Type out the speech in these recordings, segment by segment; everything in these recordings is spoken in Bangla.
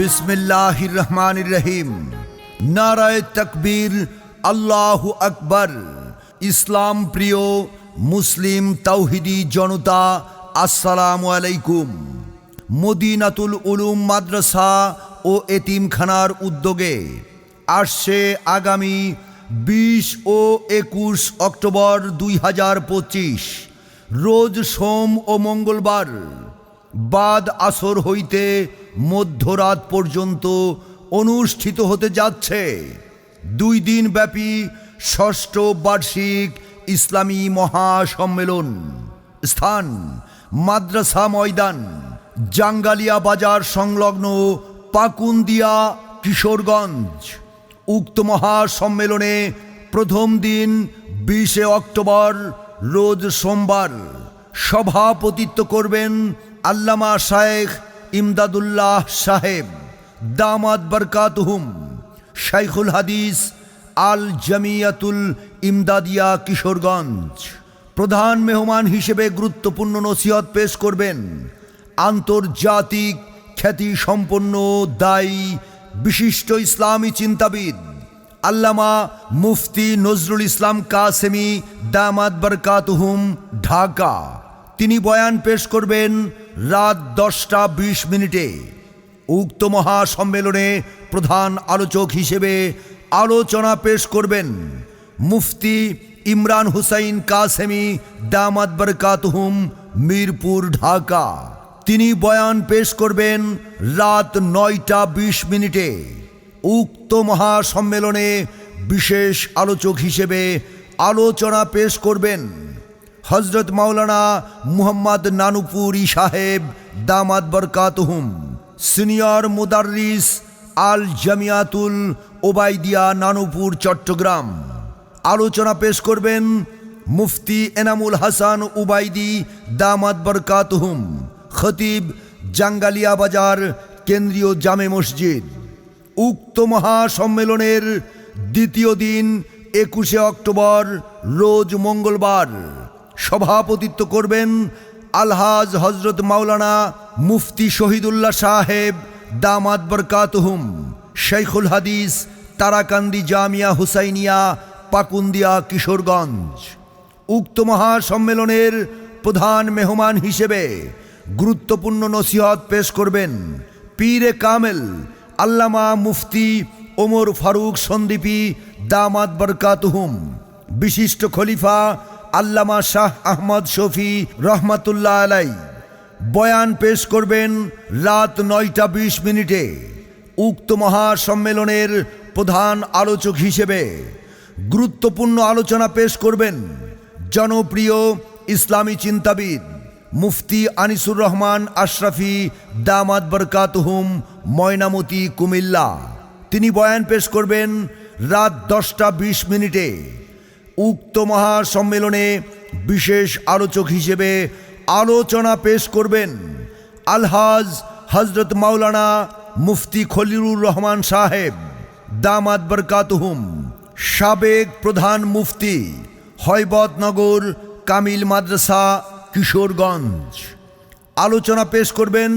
বিসমিল্লাহির রহমানির রহিম নারায় তকবীর, আল্লাহ আকবর। ইসলাম প্রিয় মুসলিম তাওহিদি জনতা, আসসালামু আলাইকুম। মদিনাতুল উলুম মাদ্রাসা ও এতিমখানার উদ্যোগে আসছে আগামী বিশ ও একুশ অক্টোবর দুই হাজার পঁচিশ। রোজ সোম ও মঙ্গলবার বাদ আসর হইতে মধ্যরাত পর্যন্ত অনুষ্ঠিত হতে যাচ্ছে। দুই দিন ব্যাপী ষষ্ঠ বার্ষিক ইসলামী মহাসম্মেলন। স্থান, মাদ্রাসা ময়দান, জাঙ্গালিয়া বাজার সংলগ্ন পাকুন্দিয়া কিশোরগঞ্জ। উক্ত মহাসম্মেলনে প্রথম দিন বিশে অক্টোবর, রোজ সোমবার সভাপতিত্ব করবেন আল্লামা শায়েখ ইমদাদুল্লাহ সাহেব দামাদ বরকাতহুম, শাইখুল হাদিস আল জামিয়াতুল ইমদাদিয়া কিশোরগঞ্জ। প্রধান মেহমান হিসেবে গুরুত্বপূর্ণ নসিহত পেশ করবেন আন্তর্জাতিক খ্যাতি সম্পন্ন দায়ী বিশিষ্ট ইসলামী চিন্তাবিদ আল্লামা মুফতি নজরুল ইসলাম কাসেমি দামাদ বরকাতহুম, ঢাকা। তিনি বয়ান পেশ করবেন রাত দশটা বিশ মিনিটে। উক্ত মহাসম্মেলনে প্রধান আলোচক হিসেবে আলোচনা পেশ করবেন মুফতি ইমরান হুসাইন কাসেমি দামাদ বরকাতহুম, মিরপুর, ঢাকা। তিনি বয়ান পেশ করবেন রাত নয়টা বিশ মিনিটে। উক্ত মহাসম্মেলনে বিশেষ আলোচক হিসেবে আলোচনা পেশ করবেন হজরত মাওলানা মুহাম্মদ নানুপুরি সাহেব দামাদ বরকাতহুম, সিনিয়র মুদার্রিস আল জামিয়াতুল ওবাইদিয়া নানুপুর, চট্টগ্রাম। আলোচনা পেশ করবেন মুফতি এনামুল হাসান উবাইদি দামাদ বরকাতহুম, খতিব জাঙ্গালিয়া বাজার কেন্দ্রীয় জামে মসজিদ। উক্ত মহাসম্মেলনের দ্বিতীয় দিন একুশে অক্টোবর, রোজ মঙ্গলবার। সভাপতিত্ব করবেন আলহাজ হজরত মাওলানা মুফতি শহীদুল্লাহ সাহেব দামাদ বরকাতহুম শেখুল হাদিস, তারাকান্দি জামিয়া হুসাইনিয়া, পাকুন্দিয়া, কিশোরগঞ্জ। উক্ত মহাসম্মেলনের প্রধান মেহমান হিসেবে গুরুত্বপূর্ণ নসিহত পেশ করবেন পীরে কামেল, আল্লামা মুফতি ওমর ফারুক সন্দীপী দামাদ বরকাতহুম, বিশিষ্ট খলিফা আল্লামা শাহ আহমদ শফি রহমাতুল্লাহ আলাই বয়ান পেশ করবেন রাত নয়টা বিশ মিনিটে উক্ত মহাসম্মেলনের প্রধান আলোচক হিসেবে গুরুত্বপূর্ণ আলোচনা পেশ করবেন জনপ্রিয় ইসলামী চিন্তাবিদ মুফতি আনিসুর রহমান আশরাফি দামাদ বরকাতহুম ময়নামতি কুমিল্লা। তিনি বয়ান পেশ করবেন রাত দশটা বিশ মিনিটে উক্ত মহাসম্মেলনে বিশেষ আলোচক হিসেবে আলোচনা পেশ করবেন আলহাজ হজরত মাওলানা মুফতি খলিলুর রহমান সাহেব দামাদ বরকাতহুম, সাবেক প্রধান মুফতি হয়বতনগর কামিল মাদ্রাসা, কিশোরগঞ্জ। আলোচনা পেশ করবেন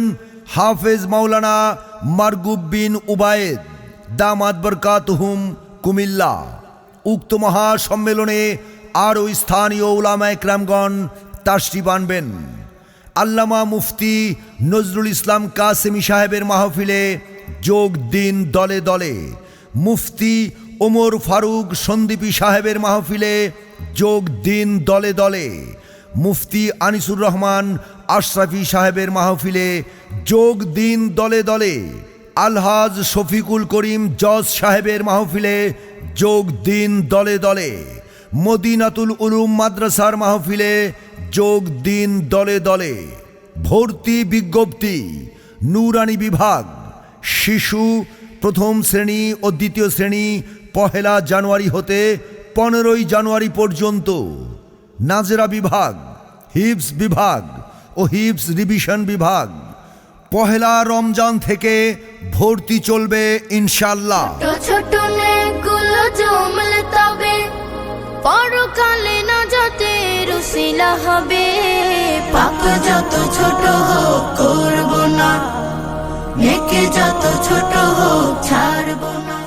হাফেজ মাওলানা মারগুব বিন উবায়েদ দামাদ বরকাতহুম, কুমিল্লা। উক্ত মহাসম্মেলনে আরও স্থানীয় উলামা একরামগণ তাশরিফ আনবেন। আল্লামা মুফতি নজরুল ইসলাম কাসেমি সাহেবের মাহফিলে যোগ দিন দলে দলে মুফতি ওমর ফারুক সন্দীপী সাহেবের মাহফিলে যোগ দিন দলে দলে মুফতি আনিসুর রহমান আশরাফি সাহেবের মাহফিলে যোগ দিন দলে দলে আলহাজ শফিকুল করিম জজ সাহেবের মাহফিলে যোগ দিন দলে দলে। মদিনাতুল উলুম মাদ্রাসার মাহফিলে যোগ দিন দলে দলে। ভর্তি বিজ্ঞপ্তি, নুরানি বিভাগ, শিশু প্রথম শ্রেণি ও দ্বিতীয় শ্রেণি, পহেলা জানুয়ারি হতে পনেরোই জানুয়ারি পর্যন্ত। নাজেরা বিভাগ হিপস বিভাগ ও হিপস রিভিশন বিভাগ। পহেলা রমজান থেকে ভর্তি চলবে ইনশাল্লাহ ছোট নেকগুলো জমলে তবে পরকালে না যাতে রুসিলা হবে। পাপ যত ছোট হোক করব না নেকে যত ছোট হোক ছাড়বো না।